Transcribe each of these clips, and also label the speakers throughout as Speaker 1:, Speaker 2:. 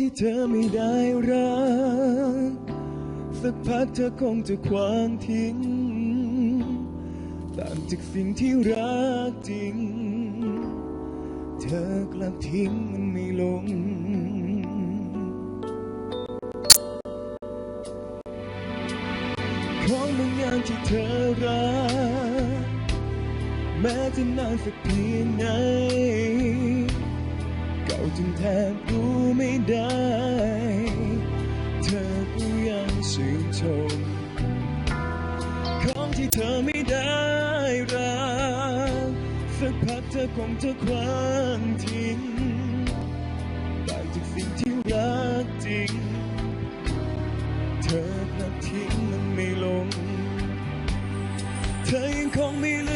Speaker 1: ที่เธอไม่ได้รัก สักพักเธอคงจะควางทิ้งต่างจากสิ่งที่รักจริง เธอกลับทิ้งมันไม่ลง ของบางอย่างที่เธอรัก แม้จะนานสักเพียงไหน จนแทบรู้ไม่ได้ เธอก็ยังชื่นชม ของที่เธอไม่ได้รักสักพักเธอคงจะควางทิ้งต่างจากสิ่งที่รักจริง เธอกลับทิ้งมันไม่ลง เธอยังคงไม่ลื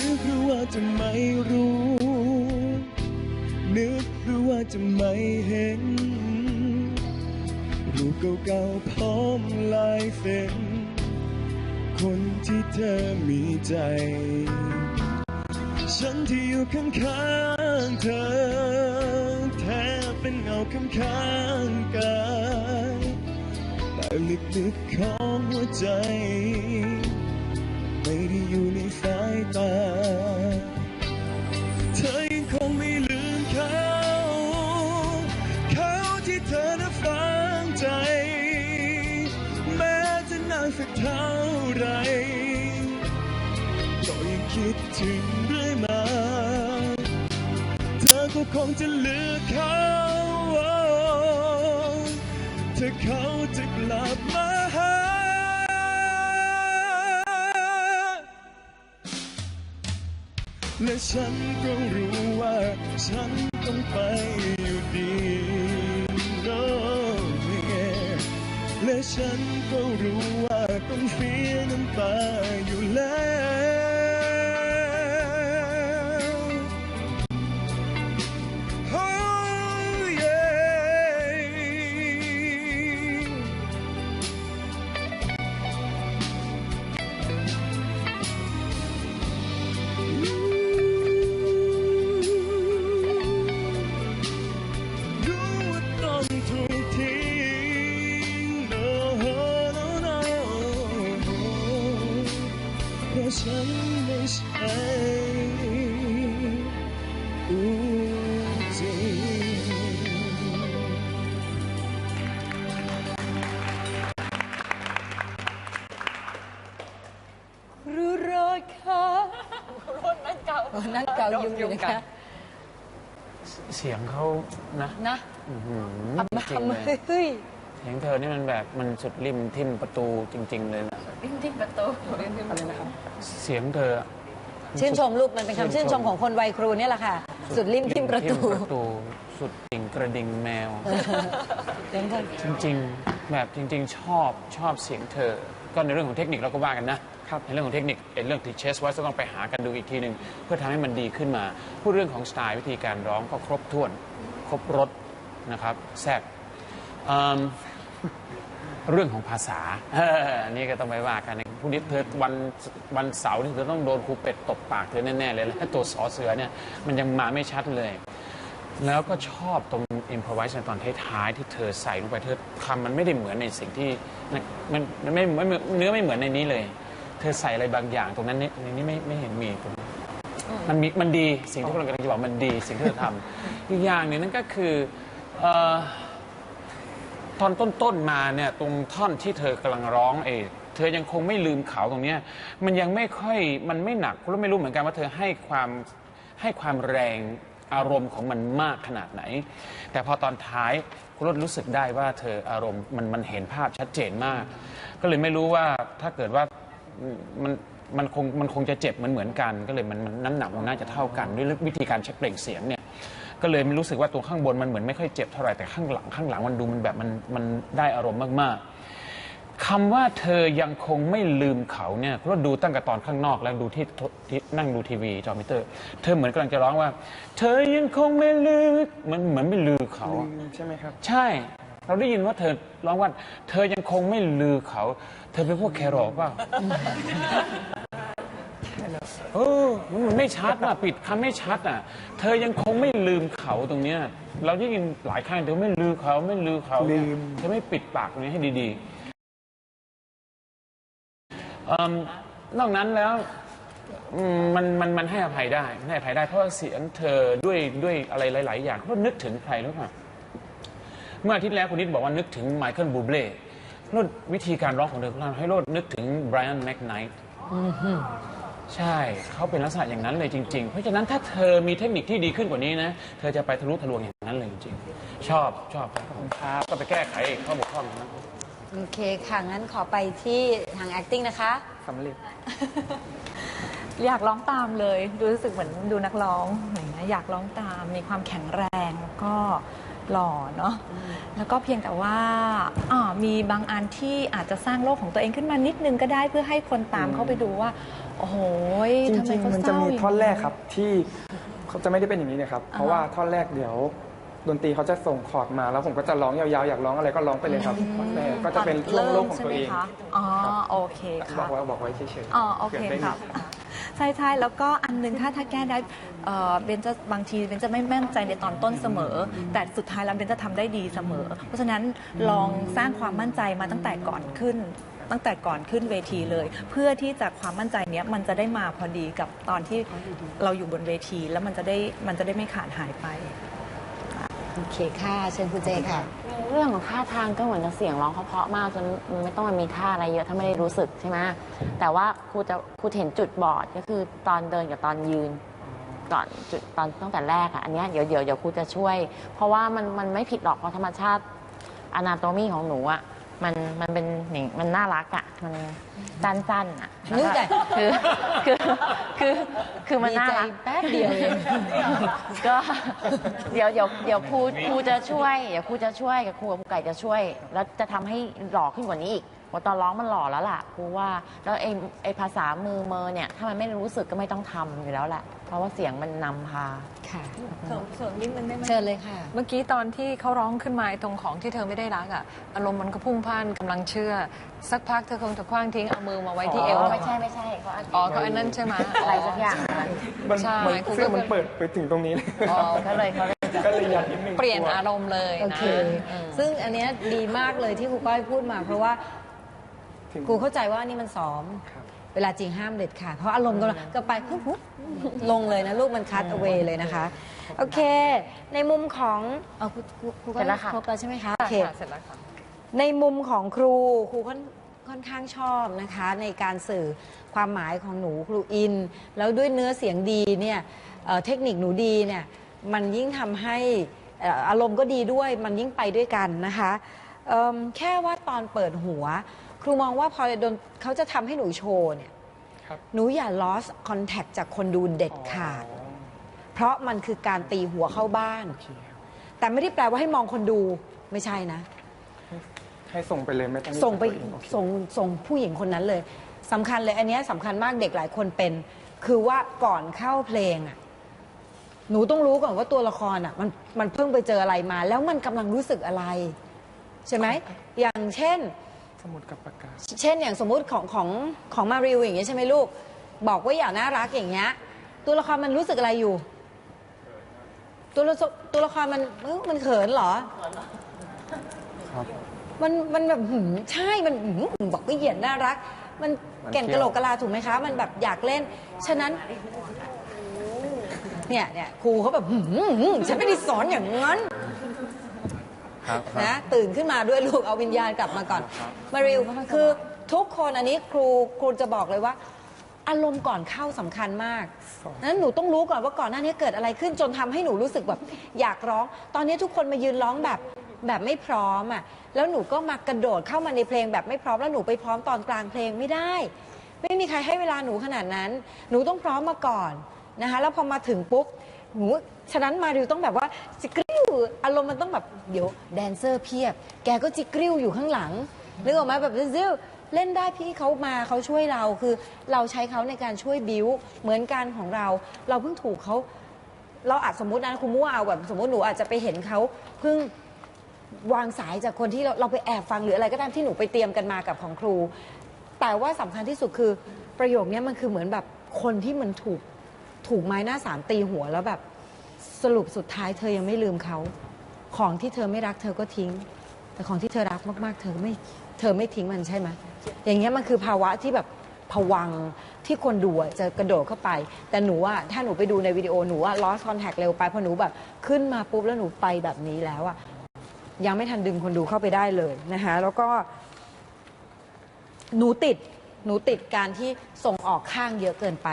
Speaker 1: นึกหรือว่าจะไม่รู้ นึกหรือว่าจะไม่เห็น รูปเก่าๆพร้อมลายเซ็นคนที่เธอมีใจ ฉันที่อยู่ข้างๆเธอ แทบเป็นเงาข้างๆกายแต่ลึกๆของหัวใจ ไม่ได้อยู่ในสายตา เธอยังคงไม่ลืมเขา เขาที่เธอนั้นฝังใจ แม้จะนานสักเท่าไรก็ยังคิดถึงเรื่อยมา เธอก็คงจะลือกเขาถ้าเขาจะกลับมา และฉันก็รู้ว่าฉันต้องไปอยู่ดี no yeah และฉันก็รู้ว่าต้องเสียน้ำตาอยู่แล้ว เพราะฉันไม่ใช่ตัวจริง
Speaker 2: รู้รอดค่ะ
Speaker 3: รุ่นนั่นเก่า
Speaker 2: โอ้นั่นเกายุ่งอยู่นะคะ
Speaker 4: เสียงเขานะ
Speaker 2: นะ
Speaker 4: อื้อหือ
Speaker 2: ทำมา
Speaker 4: จริง
Speaker 2: ทำ
Speaker 4: เล
Speaker 2: มายเฮ้ย
Speaker 4: เสียงเธอนี่มันแบบมันสุดริมทิ่มประตูจริง ๆ เลยนะ
Speaker 3: วิ่งที่ประตูวิ่งที่ประตู
Speaker 4: เสียงเธอ
Speaker 2: ชื่นชมลูกมันเป็นคำชื่นชมของคนวัยครูเนี่ยแหละค่ะ สุดริมทิมประตู
Speaker 4: ทิ่มประตูสุดดิ่งกระดิ่งแมว
Speaker 2: เดี๋ยวก่อน
Speaker 4: จริงๆ แบบจริง ๆ ชอบชอบเสียงเธอ ก็ในเรื่องของเทคนิคเราก็ว่ากันนะในเรื่องของเทคนิคไอ้เรื่องที่เชสไว้จะต้องไปหากันดูอีกทีหนึ่งเพื่อทำให้มันดีขึ้นมา พูดเรื่องของสไตล์วิธีการร้องก็ครบถ้วน ครบรถนะครับแซ่บอืม เรื่องของภาษาเอออันนี้ก็ต้องไปว่ากันพรุ่งนี้เธอวันวันเสาร์นี่เธอต้องโดนครูเป็ดตบปากเธอแน่ๆเลยแล้วตัวสอเสือเนี่ยมันยังมาไม่ชัดเลย แล้วก็ชอบตรงอิมพอไวส์ในตอนท้ายๆที่เธอใส่ลงไปเธอทำมันไม่ได้เหมือนในสิ่งที่มันมันไม่ไม่เนื้อไม่เหมือนในนี้เลย เธอใส่อะไรบางอย่างตรงนั้นเนี่ยในนี้ไม่ไม่เห็นมีตรงนี้มันมีมันดีสิ่งที่กำลังกำลังจะบอกมันดีสิ่งที่เธอทำอีกอย่างหนึ่งนั่นก็คือเอ่อ ตอนต้นๆมาเนี่ยตรงท่อนที่เธอกำลังร้องเอเธอยังคงไม่ลืมเขาตรงเนี้ยมันยังไม่ค่อยมันไม่หนักคุณไม่รู้เหมือนกันว่าเธอให้ความให้ความแรงอารมณ์ของมันมากขนาดไหน แต่พอตอนท้ายคุณรถรู้สึกได้ว่าเธออารมณ์มันมันเห็นภาพชัดเจนมาก ก็เลยไม่รู้ว่าถ้าเกิดว่ามันมันคงมันคงจะเจ็บเหมือนเหมือนกัน ก็เลยมันมันน้ำหนักมันน่าจะเท่ากันด้วยวิธีการใช้เปล่งเสียงเนี่ย ก็เลยรู้สึกว่าตัวข้างบนมันเหมือนไม่ค่อยเจ็บเท่าไหร่แต่ข้างหลังข้างหลังมันดูมันแบบมันมันได้อารมณ์มากๆคำว่าเธอยังคงไม่ลืมเขาเนี่ยเพราะดูตั้งแต่ตอนข้างนอกแล้วดูที่ที่นั่งดูทีวีจอมิเตอร์ เธอเหมือนกำลังจะร้องว่า เธอยังคงไม่ลืมเหมือนเหมือนไม่ลือเขาอะ
Speaker 5: ใช่ไหมครับ
Speaker 4: ใช่ เราได้ยินว่าเธอร้องว่า เธอยังคงไม่ลือเขา เธอเป็นพวกแครอทเปล่า เออมันไม่ชัดอะปิดคำไม่ชัดอะ เธอยังคงไม่ลืมเขาตรงเนี้ย เราได้ยินหลายครั้งเธอไม่ลือเขาไม่ลือเขาเนี่ย
Speaker 5: ลืม
Speaker 4: เธอไม่ปิดปากตรงนี้ให้ดีๆเอิ่มนอกนั้นแล้วอืมมันมันมันให้อภัยได้ให้อภัยได้เพราะว่าเสียงเธอด้วยด้วยอะไรหลาย ๆ อย่างเพราะนึกถึงใครรู้ป่ะ เมื่ออาทิตย์แล้วคุณนิดบอกว่านึกถึงไมเคิลบูเบลโรดวิธีการร้องของเธอทำให้โรดนึกถึงไบรอันแม k ไนท์ ใช่เขาเป็นลักษณะอย่างนั้นเลยจริง ๆ เพราะฉะนั้นถ้าเธอมีเทคนิคที่ดีขึ้นกว่านี้นะเธอจะไปทะลุทะลวงอย่างนั้นเลยจริงๆชอบชอบครับก็ไปแก้ไขข้อบกพร่องนะ
Speaker 2: โอเคค่ะ งั้นขอไปที่ทาง acting นะคะ
Speaker 5: สำเร็จ
Speaker 3: อยากร้องตามเลย ดูรู้สึกเหมือนดูนักร้องอย่างเงี้ยอยากร้องตามมีความแข็งแรงแล้วก็ หล่อเนาะแล้วก็เพียงแต่ว่าอ่ามีบางอันที่อาจจะสร้างโลกของตัวเองขึ้นมานิดนึงก็ได้เพื่อให้คนตามเข้าไปดูว่า โอ้โห
Speaker 5: จ
Speaker 3: ทำไม
Speaker 5: ริง
Speaker 3: เขา
Speaker 5: ๆมัน
Speaker 3: เศ
Speaker 5: จะ
Speaker 3: ร้า
Speaker 5: มีท่อนแรกครับที่เขาจะไม่ได้เป็นอย่างนี้นะครับ เพราะว่าท่อนแรกเดี๋ยวดนตรีเขาจะส่งคอร์ดมา แล้วผมก็จะร้องยาวๆ อยากร้องอะไรก็ร้องไปเลยครับแรกก็จะเป็นช่วงโลกของตัวเอง
Speaker 3: อ๋อโอเคค่ะบอ
Speaker 5: กไว้บอกไว้เฉยๆ
Speaker 3: อ๋อโอเคค่ะอะ ใช่ใช่แล้วก็อันหนึงถ้าถ้าแก้ได้เอ่อเบนจะบางทีเบนจะไม่แม่นใจในตอนต้นเสมอ แต่สุดท้ายแล้วเบนจะทำได้ดีเสมอ เพราะฉะนั้นลองสร้างความมั่นใจมาตั้งแต่ก่อนขึ้น ตั้งแต่ก่อนขึ้นเวทีเลย เพื่อที่จะความมั่นใจเนี้ยมันจะได้มาพอดีกับตอนที่เราอยู่บนเวที แล้วมันจะได้มันจะได้ไม่ขาดหายไป
Speaker 2: โอเคค่ะ เชิญคุณเจค่ะ
Speaker 6: เรื่องของท่าทางก็เหมือนจะเสียงร้องเขาเพราะมากจนมันไม่ต้องมามีท่าอะไรเยอะถ้าไม่ได้รู้สึกใช่ไหมแต่ว่าครูจะครูเห็นจุดบอดก็คือตอนเดินกับตอนยืนก่อนจุดตอนตั้งแต่แรกอะอันเนี้ยเดี๋ยวเดี๋ยวเดี๋ยวครูจะช่วย เพราะว่ามันมันไม่ผิดหรอกเพราะธรรมชาติอนาโตมีของหนูอะมันมันเป็นอย่างมันน่ารักอะมันสั้นๆอะแล้ว
Speaker 2: นึก
Speaker 6: ก็
Speaker 2: แต่
Speaker 6: คือคือคือคือมันน่ารัก
Speaker 2: ดีใจแป๊บเดียวเอง
Speaker 6: ก็เดี๋ยวเดี๋ยวเดี๋ยวครูครูจะช่วยเดี๋ยวครูจะช่วยกับครูกับครูไก่จะช่วย แล้วจะทำให้หล่อขึ้นกว่านี้อีกเพราะตอนร้องมันหล่อแล้วล่ะครูว่าแล้วไอ้ไอ้ภาษามือเมอเนี่ยถ้ามันไม่รู้สึกก็ไม่ต้องทำอยู่แล้วแหละเพราะว่าเสียงมันนำพา
Speaker 2: ค่ะ
Speaker 3: เสริมเสริมนิดนึงได้ไหม
Speaker 2: เชิญเลยค่ะ
Speaker 3: เมื่อกี้ตอนที่เขาร้องขึ้นมาไอ้ตรงของที่เธอไม่ได้รักอะอารมณ์มันก็พุ่งพล่านกำลังเชื่อ สักพักเธอคงจะคว้างทิ้งเอามือมาไว้ที่เอว
Speaker 6: อ๋อไม่ใช่ไม่ใช่เขาอัน
Speaker 3: อ๋อเขาอันนั้นใช่ไหม
Speaker 6: อะไรสักอย่างนั้น
Speaker 5: มัน
Speaker 3: ใช่
Speaker 5: เหมือน
Speaker 3: ครูก็
Speaker 5: เสื้อมันเปิดไปถึงตรงนี้เลย
Speaker 6: อ๋อก็เลยเขาเลยจะ
Speaker 5: ก็เลยยัดนิดนึง
Speaker 3: เปลี่ยน
Speaker 5: กลัว
Speaker 3: อารมณ์เลย
Speaker 2: โอ
Speaker 3: นะ
Speaker 2: เค
Speaker 3: อืม
Speaker 2: ซึ่งอันเนี้ยดีมากเลยที่ครูก้อยพูดมา เพราะว่า
Speaker 5: ถึง
Speaker 2: ครูเข้าใจว่านี่มันซ้อม
Speaker 5: ครับ
Speaker 2: เวลาจริงห้ามเด็ดขาดเพราะอารมณ์ก็ก็ไปปุ๊บปุ๊บลงเลยนะ ลูกมันคัด away เลยนะคะ โอเค ในมุมของเอาครูครูครูก็
Speaker 6: เสร็จแล้วค่ะ
Speaker 2: ครบแล้วใช่ไหมคะโอเค
Speaker 3: ค่ะเสร็จแล้วค่ะ
Speaker 2: ในมุมของครูครูค่อน ค่อนข้างชอบนะคะ ในการสื่อความหมายของหนูครูอิน แล้วด้วยเนื้อเสียงดีเนี่ยเอ่อเทคนิคหนูดีเนี่ยมันยิ่งทำให้เอ่ออารมณ์ก็ดีด้วยมันยิ่งไปด้วยกันนะคะเอิ่มแค่ว่าตอนเปิดหัว ครูมองว่าพอโดนเขาจะทำให้หนูโชว์เนี่ย
Speaker 5: ครับ
Speaker 2: หนูอย่า lost contact จากคนดูเด็ดขาด
Speaker 5: อ๋อ
Speaker 2: เพราะมันคือการตีหัวเข้าบ้าน
Speaker 5: โอเคครับ
Speaker 2: แต่ไม่ได้แปลว่าให้มองคนดูไม่ใช่นะ
Speaker 5: ให้ส่งไปเลยไม่ต้อง
Speaker 2: ส่งไป
Speaker 5: ตัวเองโอเค
Speaker 2: ส่งส่งผู้หญิงคนนั้นเลยสำคัญเลย อันเนี้ยสำคัญมากเด็กหลายคนเป็น คือว่าก่อนเข้าเพลงอะหนูต้องรู้ก่อนว่าตัวละครอะมันมันเพิ่งไปเจออะไรมา แล้วมันกำลังรู้สึกอะไร ใช่ไหมอย่างเช่น
Speaker 5: สมุดกับปากกา
Speaker 2: เช่นอย่างสมมุติของของของมาริวอย่างเงี้ยใช่ไหมลูก บอกว่าอย่าน่ารักอย่างเงี้ยตัวละครมันรู้สึกอะไรอยู่ ตัวละตัวละครมันเอ้ามันเขินเหรอ
Speaker 5: ครับ
Speaker 2: มันมันแบบหืมใช่มันหืมบอกว่าเหยียดน่ารัก มัน
Speaker 5: มัน
Speaker 2: แก่น
Speaker 5: เที่
Speaker 2: กะ
Speaker 5: ยว
Speaker 2: โหลกกะลาถูกไหมคะ มันแบบอยากเล่น ฉะนั้นเนี่ยเนี่ยครูเขาแบบหืมฉันไม่ได้สอนอย่างนั้น
Speaker 5: ครับครับ
Speaker 2: นะตื่นขึ้นมาด้วยลูกเอาวิญญาณกลับมาก่อน มาริวคือทุกคนอันนี้ครูครูจะบอกเลยว่า อารมณ์ก่อนเข้าสำคัญมากนั้นหนูต้องรู้ก่อนว่าก่อนหน้านี้เกิดอะไรขึ้นจนทำให้หนูรู้สึกแบบอยากร้อง ตอนนี้ทุกคนมายืนร้องแบบ แบบไม่พร้อมอะแล้วหนูก็มากระโดดเข้ามาในเพลงแบบไม่พร้อมแล้วหนูไปพร้อมตอนกลางเพลงไม่ได้ ไม่มีใครให้เวลาหนูขนาดนั้น หนูต้องพร้อมมาก่อนนะคะแล้วพอมาถึงปุ๊บหนูฉะนั้นมาริวต้องแบบว่าจิกริ้วอารมณ์มันต้องแบบเดี๋ยวแดนเซอร์เพียบ แกก็จิกริ้วอยู่ข้างหลังนึกออกไหมแบบซิวเล่นได้พี่เขามาเขาช่วยเราคือเราใช้เขาในการช่วยบิวเหมือนกันของเรา เราเพิ่งถูกเขาเราอาจสมมตินะคุณมั่วเอาแบบสมมติหนูอาจจะไปเห็นเขาเพิ่ง วางสายจากคนที่เราเราไปแอบฟังหรืออะไรก็ตามที่หนูไปเตรียมกันมากับของครู แต่ว่าสำคัญที่สุดคือประโยคเนี้ยมันคือเหมือนแบบคนที่มันถูกถูกไม้หน้าสามตีหัวแล้วแบบสรุปสุดท้ายเธอยังไม่ลืมเขา ของที่เธอไม่รักเธอก็ทิ้ง แต่ของที่เธอรักมากๆ เธอไม่เธอไม่ทิ้งมันใช่ไหมอย่างเงี้ยมันคือภาวะที่แบบผวังที่คนดูอะจะกระโดดเข้าไป แต่หนูอะถ้าหนูไปดูในวิดีโอหนูอะ lost contact เร็วไปเพอหนูแบบขึ้นมาปุ๊บแล้วหนูไปแบบนี้แล้วอะ ยังไม่ทันดึงคนดูเข้าไปได้เลยนะคะแล้วก็ หนูติดหนูติดการที่ส่งออกข้างเยอะเกินไป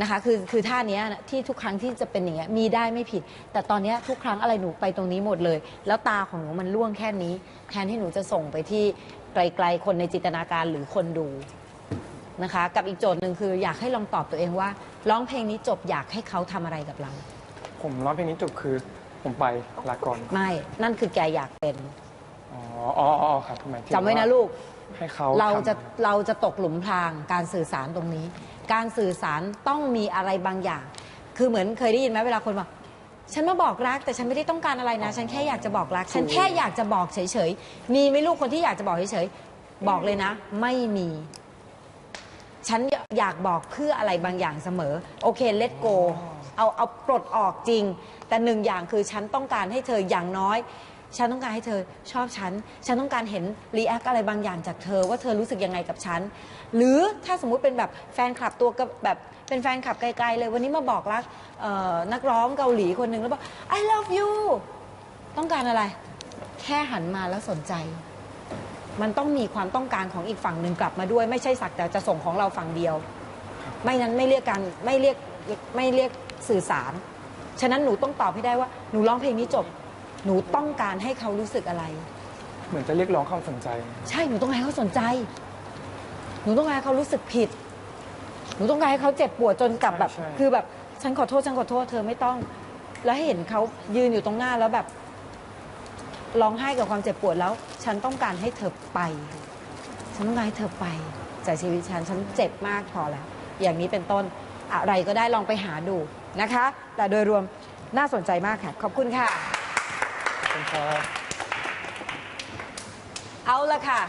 Speaker 2: นะคะคือคือท่าเนี้ยที่ทุกครั้งที่จะเป็นอย่างเงี้ยมีได้ไม่ผิด แต่ตอนเนี้ยทุกครั้งอะไรหนูไปตรงนี้หมดเลย แล้วตาของหนูมันล่วงแค่นี้ แทนที่หนูจะส่งไปที่ไกลๆคนในจินตนาการหรือคนดูนะคะ กับอีกโจทย์หนึ่งคืออยากให้ลองตอบตัวเองว่าร้องเพลงนี้จบอยากให้เขาทำอะไรกับเรา
Speaker 5: ผมร้องเพลงนี้จบคือ ผมไปลาก่อน
Speaker 2: ไม่ นั่นคือแกอยากเป็น
Speaker 5: อ๋ออ๋ออ๋อครับหมายถึง
Speaker 2: จำไว้นะลูก
Speaker 5: ให้เขา
Speaker 2: เราจะ
Speaker 5: ทำ
Speaker 2: เราจะตกหลุมพรางการสื่อสารตรงนี้ การสื่อสารต้องมีอะไรบางอย่าง คือเหมือนเคยได้ยินไหมเวลาคนบอกฉันมาบอกรักแต่ฉันไม่ได้ต้องการอะไรนะ ฉันแค่อยากจะบอกรัก ฉันแค่อยากจะบอกเฉยๆมีไหมลูกคนที่อยากจะบอกเฉยๆบอกเลยนะ ไม่มี ฉันอยากบอกเพื่ออะไรบางอย่างเสมอ โอเคเลตโก เอาเอาปลดออกจริง แต่หนึ่งอย่างคือฉันต้องการให้เธออย่างน้อย ฉันต้องการให้เธอชอบฉัน ฉันต้องการเห็นรีแอคอะไรบางอย่างจากเธอว่าเธอรู้สึกยังไงกับฉัน หรือถ้าสมมุติเป็นแบบแฟนคลับตัวกับแบบเป็นแฟนคลับไกลๆเลยวันนี้มาบอกรักเอ่อนักร้องเกาหลีคนหนึ่งแล้วบอก I love you ต้องการอะไร แค่หันมาแล้วสนใจ มันต้องมีความต้องการของอีกฝั่งหนึ่งกลับมาด้วย ไม่ใช่สักแต่จะส่งของเราฝั่งเดียว ไม่นั้นไม่เรียกการไม่เรียกไม่เรียก สื่อสาร ฉะนั้นหนูต้องตอบให้ได้ว่า หนูร้องเพลงนี้จบ หนูต้องการให้เขารู้สึกอะไร
Speaker 5: เหมือนจะเรียกร้องความสนใจ
Speaker 2: ใช่หนูต้องการให้เขาสนใจ หนูต้องการให้เขารู้สึกผิด หนูต้องการให้เขาเจ็บปวดจนกลับแบบ
Speaker 5: ใช่ใช่
Speaker 2: คือแบบฉันขอโทษฉันขอโทษเธอไม่ต้อง แล้วให้เห็นเขายืนอยู่ตรงหน้าแล้วแบบร้องไห้กับความเจ็บปวดแล้ว ฉันต้องการให้เธอไป ฉันต้องการให้เธอไปจากชีวิตฉันฉันเจ็บมากพอแล้ว อย่างนี้เป็นต้นอะไรก็ได้ลองไปหาดู นะคะ แต่โดยรวมน่าสนใจมากค่ะ ขอบคุณค่ะ
Speaker 5: ขอบคุณครับ
Speaker 2: เอาละค่ะ